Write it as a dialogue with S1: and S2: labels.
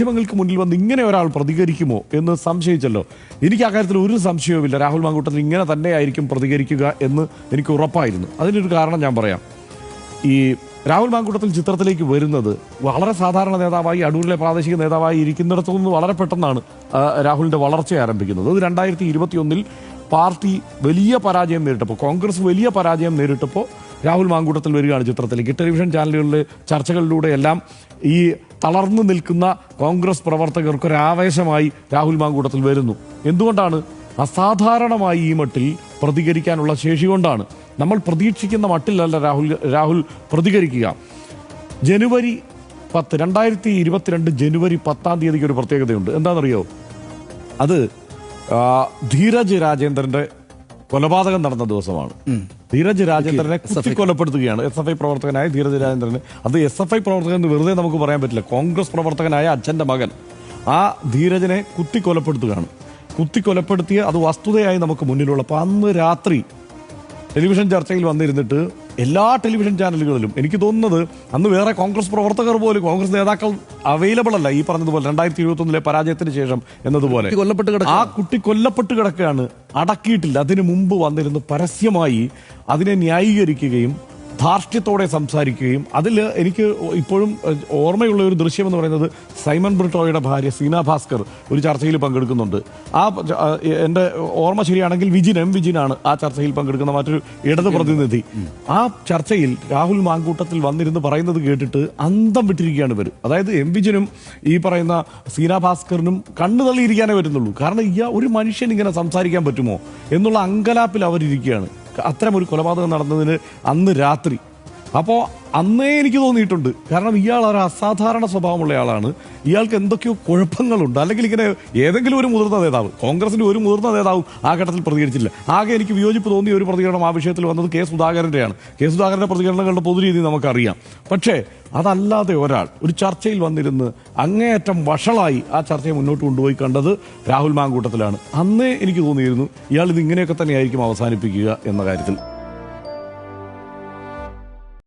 S1: മാധ്യമങ്ങൾക്ക് മുന്നിൽ വന്ന് ഇങ്ങനെ ഒരാൾ പ്രതികരിക്കുമോ എന്ന് സംശയിച്ചല്ലോ. എനിക്ക് ആ കാര്യത്തിൽ ഒരു സംശയവുമില്ല. രാഹുൽ മാങ്കൂട്ടത്തിൽ ഇങ്ങനെ തന്നെയായിരിക്കും പ്രതികരിക്കുക എന്ന് എനിക്ക് ഉറപ്പായിരുന്നു. അതിനൊരു കാരണം ഞാൻ പറയാം. ഈ രാഹുൽ മാങ്കൂട്ടത്തിൽ ചിത്രത്തിലേക്ക് വരുന്നത് വളരെ സാധാരണ നേതാവായി അടൂരിലെ പ്രാദേശിക നേതാവായി ഇരിക്കുന്നിടത്തു നിന്ന് വളരെ പെട്ടെന്നാണ് രാഹുലിന്റെ വളർച്ച ആരംഭിക്കുന്നത്. അത് രണ്ടായിരത്തി ഇരുപത്തിയൊന്നിൽ പാർട്ടി വലിയ പരാജയം നേരിട്ടപ്പോൾ കോൺഗ്രസ് വലിയ പരാജയം നേരിട്ടപ്പോൾ രാഹുൽ മാങ്കൂട്ടത്തിൽ വരികയാണ് ചിത്രത്തിലേക്ക്. ടെലിവിഷൻ ചാനലുകളിലെ ചർച്ചകളിലൂടെ എല്ലാം ഈ തളർന്നു നിൽക്കുന്ന കോൺഗ്രസ് പ്രവർത്തകർക്ക് ഒരു ആവേശമായി രാഹുൽ മാങ്കൂട്ടത്തിൽ വരുന്നു. എന്തുകൊണ്ടാണ്? അസാധാരണമായി ഈ മട്ടിൽ പ്രതികരിക്കാനുള്ള ശേഷി കൊണ്ടാണ്. നമ്മൾ പ്രതീക്ഷിക്കുന്ന മട്ടിലല്ല രാഹുൽ രാഹുൽ പ്രതികരിക്കുക. ജനുവരി പത്ത് രണ്ടായിരത്തി ഇരുപത്തിരണ്ട് ജനുവരി പത്താം തീയതിക്ക് ഒരു പ്രത്യേകതയുണ്ട്. എന്താണെന്നറിയോ? അത് ധീരജ് രാജേന്ദ്രന്റെ കൊലപാതകം നടന്ന ദിവസമാണ്. ധീരജ് രാജേന്ദ്രനെ കുത്തിക്കൊലപ്പെടുത്തുകയാണ് എസ് എഫ് ഐ പ്രവർത്തകനായ ധീരജ് രാജേന്ദ്രനെ. അത് എസ് എഫ് ഐ പ്രവർത്തകൻ എന്ന് വെറുതെ നമുക്ക് പറയാൻ പറ്റില്ല. കോൺഗ്രസ് പ്രവർത്തകനായ അച്ഛന്റെ മകൻ. ആ ധീരജനെ കുത്തിക്കൊലപ്പെടുത്തുകയാണ് കുത്തിക്കൊലപ്പെടുത്തിയ അത് വസ്തുതയായി നമുക്ക് മുന്നിലുള്ളപ്പോൾ അന്ന് രാത്രി ടെലിവിഷൻ ചർച്ചയിൽ വന്നിരുന്നിട്ട് എല്ലാ ടെലിവിഷൻ ചാനലുകളിലും എനിക്ക് തോന്നുന്നത് അന്ന് വേറെ കോൺഗ്രസ് പ്രവർത്തകർ പോലും കോൺഗ്രസ് നേതാക്കൾ അവൈലബിൾ അല്ല ഈ പറഞ്ഞതുപോലെ രണ്ടായിരത്തി ഇരുപത്തി ഒന്നിലെ പരാജയത്തിന് ശേഷം എന്നതുപോലെ.
S2: കൊല്ലപ്പെട്ട് കിടക്കുക
S1: ആ കുട്ടി കൊല്ലപ്പെട്ട് കിടക്കുകയാണ്. അടക്കിയിട്ടില്ല. അതിനു മുമ്പ് വന്നിരുന്നു പരസ്യമായി അതിനെ ന്യായീകരിക്കുകയും ധാർഷ്ട്യത്തോടെ സംസാരിക്കുകയും അതിൽ എനിക്ക് ഇപ്പോഴും ഓർമ്മയുള്ള ഒരു ദൃശ്യം എന്ന് പറയുന്നത് സൈമൺ ബ്രിട്ടോയുടെ ഭാര്യ സീന ഭാസ്കർ ഒരു ചർച്ചയിൽ പങ്കെടുക്കുന്നുണ്ട്. ആ എന്റെ ഓർമ്മ ശരിയാണെങ്കിൽ വിജിൻ എം വിജിനാണ് ആ ചർച്ചയിൽ പങ്കെടുക്കുന്ന മറ്റൊരു ഇടത് പ്രതിനിധി ആ ചർച്ചയിൽ രാഹുൽ മാങ്കൂട്ടത്തിൽ വന്നിരുന്ന് പറയുന്നത് കേട്ടിട്ട് അന്തം വിട്ടിരിക്കുകയാണ് ഇവർ അതായത് എം വിജിനും ഈ പറയുന്ന സീന ഭാസ്കറിനും കണ്ണു തള്ളിയിരിക്കാനേ വരുന്നുള്ളൂ കാരണം ഈ ഒരു മനുഷ്യൻ ഇങ്ങനെ സംസാരിക്കാൻ പറ്റുമോ എന്നുള്ള അങ്കലാപ്പിൽ അവരിയ്ക്കുകയാണ് അത്തരം ഒരു കൊലപാതകം നടന്നതിന് അന്ന് രാത്രി അപ്പോൾ അന്നേ എനിക്ക് തോന്നിയിട്ടുണ്ട്. കാരണം ഇയാൾ ഒരു അസാധാരണ സ്വഭാവമുള്ള ആളാണ്. ഇയാൾക്ക് എന്തൊക്കെയോ കുഴപ്പങ്ങളുണ്ട്. അല്ലെങ്കിൽ ഇങ്ങനെ ഏതെങ്കിലും ഒരു മുതിർന്ന നേതാവ് കോൺഗ്രസിന്റെ ഒരു മുതിർന്ന നേതാവും ആ ഘട്ടത്തിൽ പ്രതികരിച്ചില്ല. ആകെ എനിക്ക് വിയോജിപ്പ് തോന്നിയ ഒരു പ്രതികരണം ആ വിഷയത്തിൽ വന്നത് കെ സുധാകരന്റെയാണ് കെ സുധാകരന്റെ പ്രതികരണങ്ങളുടെ പൊതുരീതി നമുക്കറിയാം. പക്ഷേ അതല്ലാതെ ഒരാൾ ഒരു ചർച്ചയിൽ വന്നിരുന്ന് അങ്ങേയറ്റം വഷളായി ആ ചർച്ചയെ മുന്നോട്ട് കൊണ്ടുപോയി കണ്ടത് രാഹുൽ മാങ്കൂട്ടത്തിലാണ്. അന്നേ എനിക്ക് തോന്നിയിരുന്നു ഇയാൾ ഇത് ഇങ്ങനെയൊക്കെ തന്നെയായിരിക്കും അവസാനിപ്പിക്കുക എന്ന കാര്യത്തിൽ.